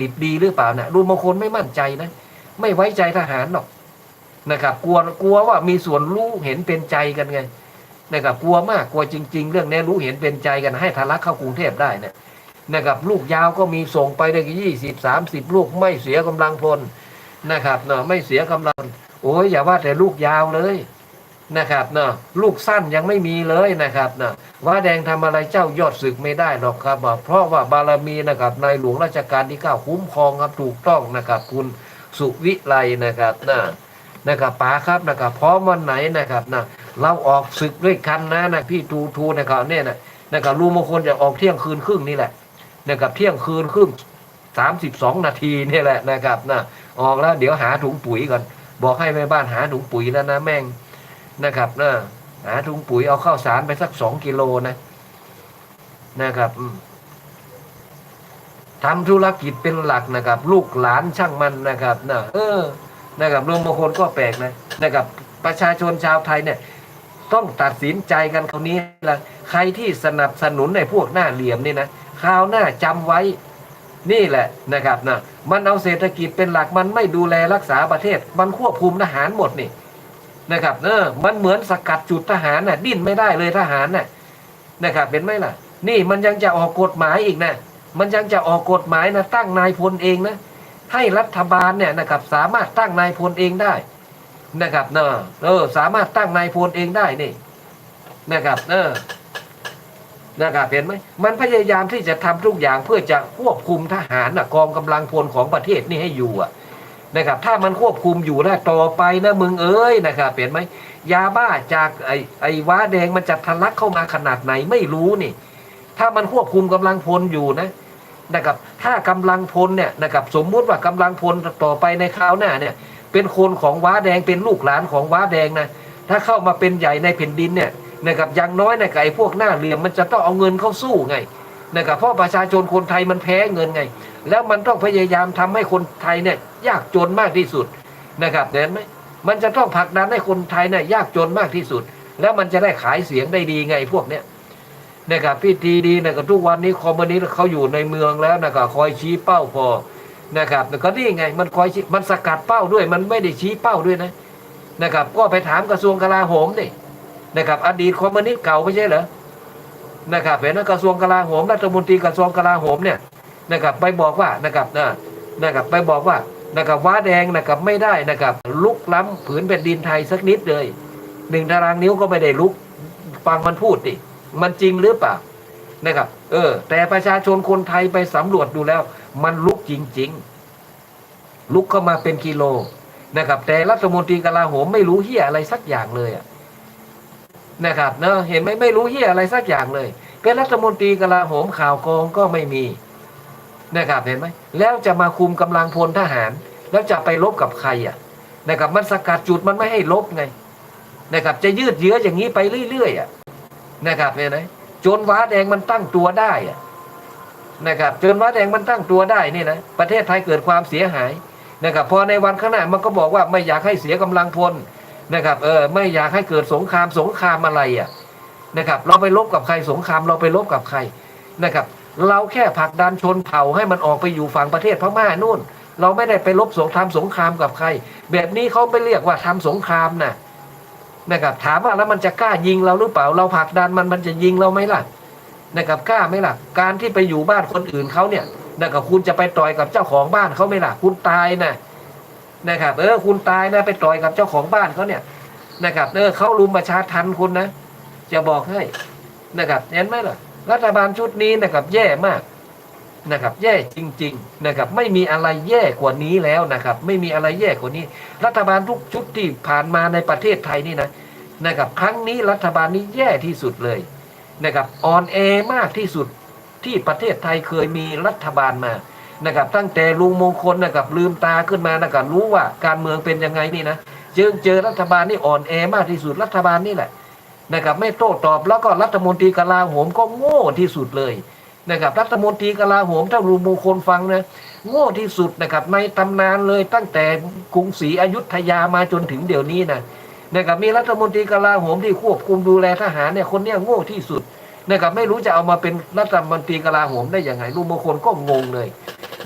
ดิบดีหรือเปล่านะลุงมงคลไม่มั่นใจนะ ไม่ไว้ใจทหารหรอกนะครับ กลัวกลัวว่ามีส่วนรู้เห็นเป็นใจกันไงนะครับกลัวมากกลัวจริง ๆ เรื่องนี้รู้เห็นเป็นใจกันให้ทะลักเข้ากรุงเทพได้นะนะครับ ลูกยาวก็มีส่งไปได้ยี่สิบสามสิบลูกไม่เสียกำลังพลนะครับเนาะไม่เสียกำลัง โอ้ยอย่าว่าแต่ลูกยาวเลย นะครับเนาะลูกสั้นยังไม่มีเลยนะครับเนาะว่าแดงทำอะไรเจ้ายอดศึกไม่ได้หรอกครับ เพราะว่าบารมีนะครับในหลวงราชการที่เก้าคุ้มครองครับถูกต้องนะครับคุณสุวิไลนะครับนะนะครับป๋าครับนะครับพร้อมวันไหนนะครับนะเราออกศึกด้วยกันนะนะพี่ทูทูนะครับเนี่ยนะนะครับลุงมงคลจะออกเที่ยงคืนครึ่งนี่แหละนะครับเที่ยงคืนครึ่งสามสิบสองนาทีนี่แหละนะครับนะออกแล้วเดี๋ยวหาถุงปุ๋ยก่อน บอกให้แม่บ้านหาถุงปุ๋ยแล้วนะแม่ง นะครับเนะหาถุงปุ๋ยเอาข้าวสารไปสักสองกิโลนะนะครับทำธุรกิจเป็นหลักนะครับ ลูกหลานช่างมันนะครับนะเออ นะครับรวมบางคนก็แปลกนะนะครับ ประชาชนชาวไทยเนี่ย ต้องตัดสินใจกันคราวนี้ละใครที่สนับสนุนในพวกหน้าเหลี่ยมนี่นะคราวหน้าจำไว้นี่แหละนะครับนะมันเอาเศรษฐกิจเป็นหลักมันไม่ดูแลรักษาประเทศ มันควบคุมทหารหมดนี่ นะครับเออมันเหมือนสกัดจุดทหารน่ะ ดิ้นไม่ได้เลยทหารน่ะนะครับเป็นไหมล่ะ นี่มันยังจะออกกฎหมายอีกนะมันยังจะออกกฎหมายนะตั้งนายพลเองนะให้รัฐบาลเนี่ยนะครับสามารถตั้งนายพลเองได้นะครับเนอะเออสามารถตั้งนายพลเองได้นี่นะครับเออนะครับเห็นไหมมันพยายามที่จะทำทุกอย่างเพื่อจะควบคุมทหารนะกองกำลังพลของประเทศนี่ให้อยู่อะ นะครับ ถ้ามันควบคุมอยู่แล้วต่อไปนะมึงเอ้ยนะครับเห็นไหมยาบ้าจากไอ้ไอ้ว้าแดงมันจะทะลักเข้ามาขนาดไหนไม่รู้นี่ ถ้ามันควบคุมกำลังพลอยู่นะนะครับ ถ้ากำลังพลเนี่ยนะครับสมมุติว่ากำลังพลต่อไปในคราวหน้าเนี่ย เป็นคนของว้าแดงเป็นลูกหลานของว้าแดงนะถ้าเข้ามาเป็นใหญ่ในแผ่นดินเนี่ยนะครับอย่างน้อยในะไก่พวกหน้าเหลี่ยมมันจะต้องเอาเงินเข้าสู้ไง นะครับเพราะประชาชนคนไทยมันแพ้เงินไง แล้วมันต้องพยายามทำให้คนไทยเนี่ยยากจนมากที่สุดนะครับเห็นไหมมันจะต้องผลักดันให้คนไทยเนี่ยยากจนมากที่สุด แล้วมันจะได้ขายเสียงได้ดีไงพวกเนี้ยนะครับพี่ทีดีนะครับทุกวันนี้คอมมิวนิสต์เขาอยู่ในเมืองแล้วนะครับคอยชี้เป้าพอนะครับแต่ก็นี่ไงมันคอยมันสกัดเป้าด้วย มันไม่ได้ชี้เป้าด้วยนะนะครับ ก็ไปถามกระทรวงกลาโหมดินะครับ อดีตคอมมิวนิสต์เก่าไม่ใช่เหรอ นะครับเห็นกระทรวงกลาโหมรัฐมนตรีกระทรวงกลาโหมเนี่ยนะครับไปบอกว่านะครับนะนะครับไปบอกว่านะครับว้าแดงนะครับไม่ได้นะครับลุกล้ำผืนแผ่นดินไทยสักนิดเลยหนึ่งตารางนิ้วก็ไม่ได้ลุกฟังมันพูดดิมันจริงหรือเปล่านะครับ เออ แต่ประชาชนคนไทยไปสำรวจดูแล้ว มันลุกจริง ๆ ลุกเข้ามาเป็นกิโลนะครับ แต่รัฐมนตรีกลาโหมไม่รู้เฮียอะไรสักอย่างเลยอะ นะครับเนอะเห็นไหมไม่รู้เฮียอะไรสักอย่างเลย เป็นรัฐมนตรีกลาโหมข่าวกองก็ไม่มีนะครับเห็นไหมแล้วจะมาคุมกำลังพลทหาร แล้วจะไปลบกับใครอะนะครับมันสกัดจุดมันไม่ให้ลบไงนะครับจะยืดเยื้ออย่างนี้ไปเรื่อยๆอะนะครับเห็นไหมจนว้าแดงมันตั้งตัวได้อะนะครับจนว้าแดงมันตั้งตัวได้นี่นะประเทศไทยเกิดความเสียหายนะครับพอในวันข้างหน้ามันก็บอกว่าไม่อยากให้เสียกำลังพล นะครับเออไม่อยากให้เกิดสงครามสงครามอะไรอะนะครับ เราไปลบกับใครสงครามเราไปลบกับใครนะครับ เราแค่ผลักดันชนเผ่าให้มันออกไปอยู่ฝั่งประเทศพม่านู่น เราไม่ได้ไปลบสงครามสงครามกับใคร แบบนี้เขาไปเรียกว่าทำสงครามนะนะครับ ถามว่าแล้วมันจะกล้ายิงเราหรือเปล่า เราผลักดันมันมันจะยิงเราไหมล่ะนะครับกล้าไหมล่ะ การที่ไปอยู่บ้านคนอื่นเขาเนี่ยนะครับคุณจะไปต่อยกับเจ้าของบ้านเขาไหมล่ะคุณตายน่ะ นะครับเออคุณตายนะไปต่อยกับเจ้าของบ้านเขาเนี่ยนะครับเออเขารุมประชาทันคุณนะจะบอกให้นะครับเห็นไหมล่ะ รัฐบาลชุดนี้นะครับแย่มากนะครับ แย่จริง ๆ นะครับ ไม่มีอะไรแย่กว่านี้แล้วนะครับ ไม่มีอะไรแย่กว่านี้ รัฐบาลทุกชุดที่ผ่านมาในประเทศไทยนี่นะนะครับ ครั้งนี้รัฐบาลนี้แย่ที่สุดเลยนะครับอ่อนแอมากที่สุดที่ประเทศไทยเคยมีรัฐบาลมา นะครับตั้งแต่ลุงมงคลนะครับลืมตาขึ้นมานะครับรู้ว่าการเมืองเป็นยังไงนี่นะเจอเจอรัฐบาลนี่อ่อนแอมากที่สุดรัฐบาลนี่แหละนะครับไม่โต้ตอบแล้วก็รัฐมนตรีกลาโหมก็โง่ที่สุดเลยนะครับรัฐมนตรีกลาโหมถ้าลุงมงคลฟังนะโง่ที่สุดนะครับในตำนานเลยตั้งแต่กรุงศรีอยุธยามาจนถึงเดี๋ยวนี้นะนะครับมีรัฐมนตรีกลาโหมที่ควบคุมดูแลทหารเนี่ยคนเนี้ยโง่ที่สุดนะครับไม่รู้จะเอามาเป็นรัฐมนตรีกลาโหมได้ยังไงลุงมงคลก็งงเลย